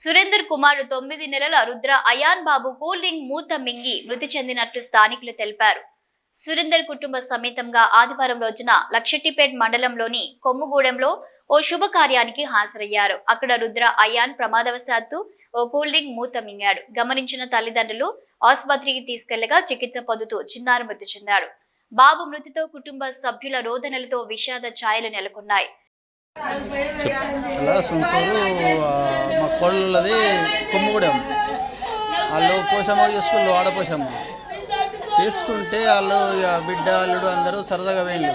సురేందర్ కుమార్ తొమ్మిది నెలల రుద్ర అయాన్ బాబు కూల్ మూత మింగి మృతి చెందినట్లు స్థానికులు తెలిపారు. సురేందర్ కుటుంబ సమేతంగా ఆదివారం రోజున లక్షటిపేట్ మండలంలోని కొమ్ముగూడెంలో ఓ శుభకార్యానికి హాజరయ్యారు. అక్కడ రుద్ర అయాన్ ప్రమాదవశాత్తు ఓ కూల్ మూత మింగాడు. గమనించిన తల్లిదండ్రులు ఆసుపత్రికి తీసుకెళ్ళగా చికిత్స పొందుతూ చిన్నారు మృతి చెందాడు బాబు మృతితో కుటుంబ సభ్యుల రోదనలతో విషాద ఛాయలు నెలకొన్నాయి. అలా సొంతూరు మా కోళ్ళది కొమ్ముగూడెం. వాళ్ళు పోషమ్మ చేసుకుళ్ళు ఆడపోషమ్మ చేసుకుంటే వాళ్ళు ఇక బిడ్డ అల్లుడు అందరూ సరదాగా వేళ్ళు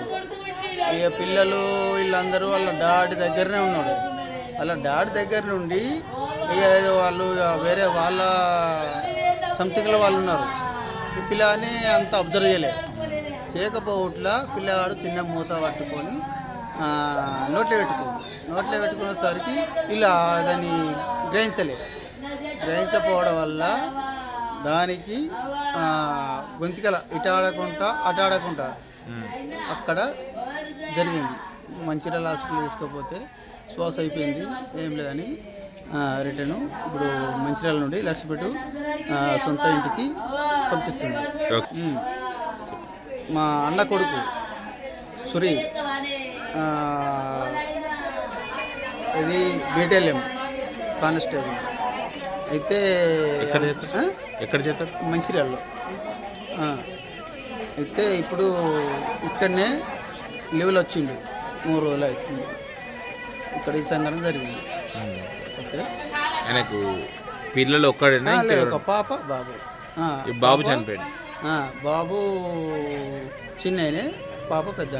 ఇక పిల్లలు వీళ్ళందరూ వాళ్ళ డాడీ దగ్గరనే ఉన్నాడు. వాళ్ళ డాడీ దగ్గర నుండి ఇక వాళ్ళు ఇక వేరే వాళ్ళ సంథింగ్లో వాళ్ళు ఉన్నారు. ఈ పిల్లని అంత అబ్జర్వ్ చేయలేదు చేయకపోవట్లా పిల్లవాడు చిన్న మూత పట్టుకొని నోట్లో పెట్టుకుంది నోట్లో పెట్టుకునేసరికి ఇలా దాన్ని గ్రహించలేదు గ్రహించకపోవడం వల్ల దానికి గొంతికల ఇటు ఆడకుండా అటు ఆడకుండా అక్కడ జరిగింది. మంచిర్యాల హాస్పిటల్ తీసుకపోతే శ్వాస అయిపోయింది. ఏం లేదని రిటర్న్ ఇప్పుడు మంచిర్యాల నుండి లక్ష్మీపేట సొంత ఇంటికి పంపిస్తుంది. మా అన్న కొడుకు సురి ఇది బీటెల్ఎం కానిస్టేబుల్. అయితే ఎక్కడ చేస్తారు? మంచిర్యాలలో. అయితే ఇప్పుడు ఇక్కడనే లెవెల్ వచ్చిండు. మూడు రోజులు అవుతుంది. ఇక్కడ ఈ సంఘటన జరిగింది. ఓకే. ఆయనకు పిల్లలు ఒక్కడేనా? ఒక పాప బాబు. బాబు చనిపోయాడు. బాబు చిన్న పాప పెద్ద